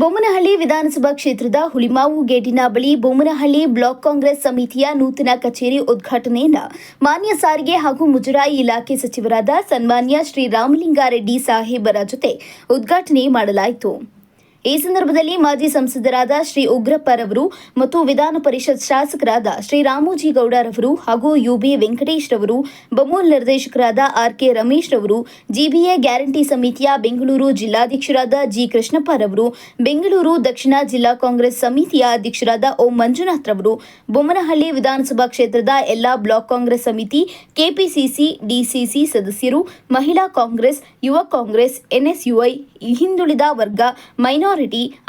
ಬೊಮ್ಮನಹಳ್ಳಿ ವಿಧಾನಸಭಾ ಕ್ಷೇತ್ರದ ಹುಳಿಮಾವು ಗೇಟಿನ ಬಳಿ ಬೊಮ್ಮನಹಳ್ಳಿ ಬ್ಲಾಕ್ ಕಾಂಗ್ರೆಸ್ ಸಮಿತಿಯ ನೂತನ ಕಚೇರಿ ಉದ್ಘಾಟನೆಯನ್ನು ಮಾನ್ಯ ಸಾರಿಗೆ ಹಾಗೂ ಮುಜರಾಯಿ ಇಲಾಖೆ ಸಚಿವರಾದ ಸನ್ಮಾನ್ಯ ಶ್ರೀ ರಾಮಲಿಂಗಾರೆಡ್ಡಿ ಸಾಹೇಬರ ಜೊತೆ ಉದ್ಘಾಟನೆ ಮಾಡಲಾಯಿತು. ಈ ಸಂದರ್ಭದಲ್ಲಿ ಮಾಜಿ ಸಂಸದರಾದ ಶ್ರೀ ಉಗ್ರಪ್ಪರವರು ಮತ್ತು ವಿಧಾನ ಪರಿಷತ್ ಶಾಸಕರಾದ ಶ್ರೀ ರಾಮೋಜಿ ಗೌಡರವರು ಹಾಗೂ ಯುಬಿ ವೆಂಕಟೇಶ್ ರವರು, ಬಮೂಲ್ ನಿರ್ದೇಶಕರಾದ ಆರ್ ಕೆ ರಮೇಶ್ ರವರು, ಜಿಬಿಎ ಗ್ಯಾರಂಟಿ ಸಮಿತಿಯ ಬೆಂಗಳೂರು ಜಿಲ್ಲಾಧ್ಯಕ್ಷರಾದ ಜಿ ಕೃಷ್ಣಪ್ಪರವರು ಬೆಂಗಳೂರು ದಕ್ಷಿಣ ಜಿಲ್ಲಾ ಕಾಂಗ್ರೆಸ್ ಸಮಿತಿಯ ಅಧ್ಯಕ್ಷರಾದ ಓಂ ಮಂಜುನಾಥ್ ರವರು, ಬೊಮ್ಮನಹಳ್ಳಿ ವಿಧಾನಸಭಾ ಕ್ಷೇತ್ರದ ಎಲ್ಲಾ ಬ್ಲಾಕ್ ಕಾಂಗ್ರೆಸ್ ಸಮಿತಿ ಕೆಪಿಸಿಸಿ ಡಿಸಿಸಿ ಸದಸ್ಯರು, ಮಹಿಳಾ ಕಾಂಗ್ರೆಸ್, ಯುವ ಕಾಂಗ್ರೆಸ್ ಎನ್ಎಸ್ಯುಐ ಹಿಂದುಳಿದ ವರ್ಗ minority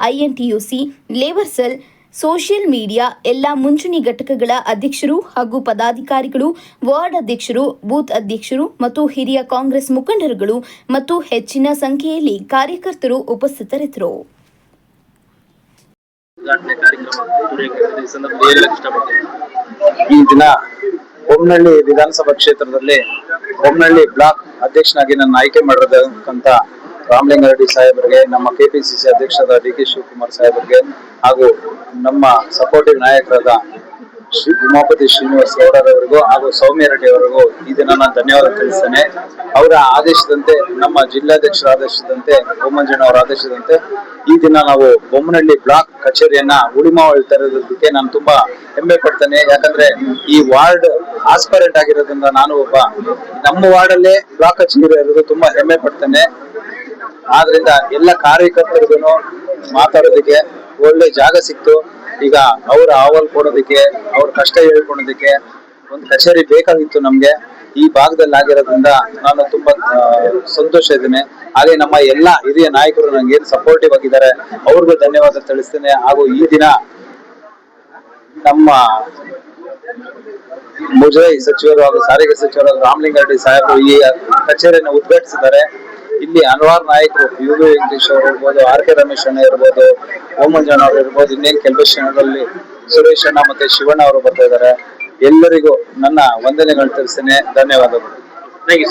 INTUC labour cell social media ಎಲ್ಲ ಮುಂಚೂಣಿ ಘಟಕಗಳ ಅಧ್ಯಕ್ಷರು ಹಾಗೂ ಪದಾಧಿಕಾರಿಗಳು ವಾರ್ಡ್ ಅಧ್ಯಕ್ಷರು ಬೂತ್ ಅಧ್ಯಕ್ಷರು ಮತ್ತು ಹಿರಿಯ ಕಾಂಗ್ರೆಸ್ ಮುಖಂಡರುಗಳು ಮತ್ತು ಹೆಚ್ಚಿನ ಸಂಖ್ಯೆಯಲ್ಲಿ ಕಾರ್ಯಕರ್ತರು ಉಪಸ್ಥಿತರಿದ್ದರು. ಈ ದಿನ ಬೊಮ್ಮನಹಳ್ಳಿ ವಿಧಾನಸಭಾ ಕ್ಷೇತ್ರದಲ್ಲಿ ಬೊಮ್ಮನಹಳ್ಳಿ ಬ್ಲಾಕ್ ಅಧ್ಯಕ್ಷನಾಗಿ ನನ್ನ ಆಯ್ಕೆ ಮಾಡಿರತಕ್ಕಂತ ರಾಮಲಿಂಗಾರೆಡ್ಡಿ ಸಾಹೇಬರಿಗೆ, ನಮ್ಮ ಕೆಪಿಸಿಸಿ ಅಧ್ಯಕ್ಷರಾದ ಡಿ ಕೆ ಶಿವಕುಮಾರ್ ಸಾಹೇಬರಿಗೆ ಹಾಗೂ ನಮ್ಮ ಸಪೋರ್ಟಿವ್ ನಾಯಕರಾದ ಶ್ರೀ ಉಮಾಪತಿ ಶ್ರೀನಿವಾಸ್ ಗೌಡರವರಿಗೂ ಹಾಗೂ ಸೌಮ್ಯ ರೆಡ್ಡಿ ಅವರಿಗೂ ದಿನ ನಾನು ಧನ್ಯವಾದ ತಿಳಿಸ್ತೇನೆ. ಅವರ ಆದೇಶದಂತೆ, ನಮ್ಮ ಜಿಲ್ಲಾಧ್ಯಕ್ಷರ ಆದೇಶದಂತೆ ಬೊಮ್ಮಂಜಣ್ಣ ಅವರ ಆದೇಶದಂತೆ ಈ ದಿನ ನಾವು ಬೊಮ್ಮನಹಳ್ಳಿ ಬ್ಲಾಕ್ ಕಚೇರಿಯನ್ನ ಉಳಿಮಾವಳಿ ತೆರೆದಕ್ಕೆ ನಾನು ತುಂಬಾ ಹೆಮ್ಮೆ ಪಡ್ತೇನೆ. ಯಾಕಂದ್ರೆ ಈ ವಾರ್ಡ್ ಆಸ್ಪರೆಂಟ್ ಆಗಿರೋದ್ರಿಂದ ನಾನು ಒಬ್ಬ ನಮ್ಮ ವಾರ್ಡ್ ಅಲ್ಲೇ ಬ್ಲಾಕ್ ಕಚೇರಿ ಇರೋದು ತುಂಬಾ ಹೆಮ್ಮೆ ಪಡ್ತೇನೆ. ಆದ್ರಿಂದ ಎಲ್ಲ ಕಾರ್ಯಕರ್ತರಿಗೂ ಮಾತಾಡೋದಕ್ಕೆ ಒಳ್ಳೆ ಜಾಗ ಸಿಕ್ತು. ಈಗ ಅವ್ರ ಅಹವಾಲ್ ಕೊಡೋದಕ್ಕೆ, ಅವ್ರ ಕಷ್ಟ ಹೇಳ್ಕೊಳೋದಕ್ಕೆ ಒಂದು ಕಚೇರಿ ಬೇಕಾಗಿತ್ತು ನಮ್ಗೆ. ಈ ಭಾಗದಲ್ಲಿ ಆಗಿರೋದ್ರಿಂದ ನಾನು ತುಂಬಾ ಸಂತೋಷ ಇದ್ದೇನೆ. ಹಾಗೆ ನಮ್ಮ ಎಲ್ಲ ಹಿರಿಯ ನಾಯಕರು ನಂಗೆ ಏನ್ ಸಪೋರ್ಟಿವ್ ಆಗಿದ್ದಾರೆ, ಅವ್ರಿಗೂ ಧನ್ಯವಾದ ತಿಳಿಸ್ತೇನೆ. ಹಾಗೂ ಈ ದಿನ ನಮ್ಮ ಮುಜರಾಯಿ ಸಚಿವರು ಹಾಗೂ ಸಾರಿಗೆ ಸಚಿವರು ರಾಮಲಿಂಗಾರೆಡ್ಡಿ ಸಾಹೇಬರು ಈ ಕಚೇರಿಯನ್ನು ಉದ್ಘಾಟಿಸಿದ್ದಾರೆ. ಇಲ್ಲಿ ಹಲವಾರು ನಾಯಕರು ಯು ವಿ ವೆಂಕಟೇಶ್ ಅವರು ಇರ್ಬೋದು, ಆರ್ ಕೆ ರಮೇಶ್ ಅಣ್ಣ ಇರ್ಬೋದು ಓಮಂಜಣ್ಣ ಅವರು ಇರ್ಬೋದು, ಇನ್ನೇನು ಕೆಲವು ಕ್ಷಣದಲ್ಲಿ ಸುರೇಶ್ ಅಣ್ಣ ಮತ್ತೆ ಶಿವಣ್ಣ ಅವರು ಬರ್ತಾ ಇದ್ದಾರೆ. ಎಲ್ಲರಿಗೂ ನನ್ನ ವಂದನೆಗಳು ತಿಳಿಸ್ತೇನೆ. ಧನ್ಯವಾದಗಳು. Thank you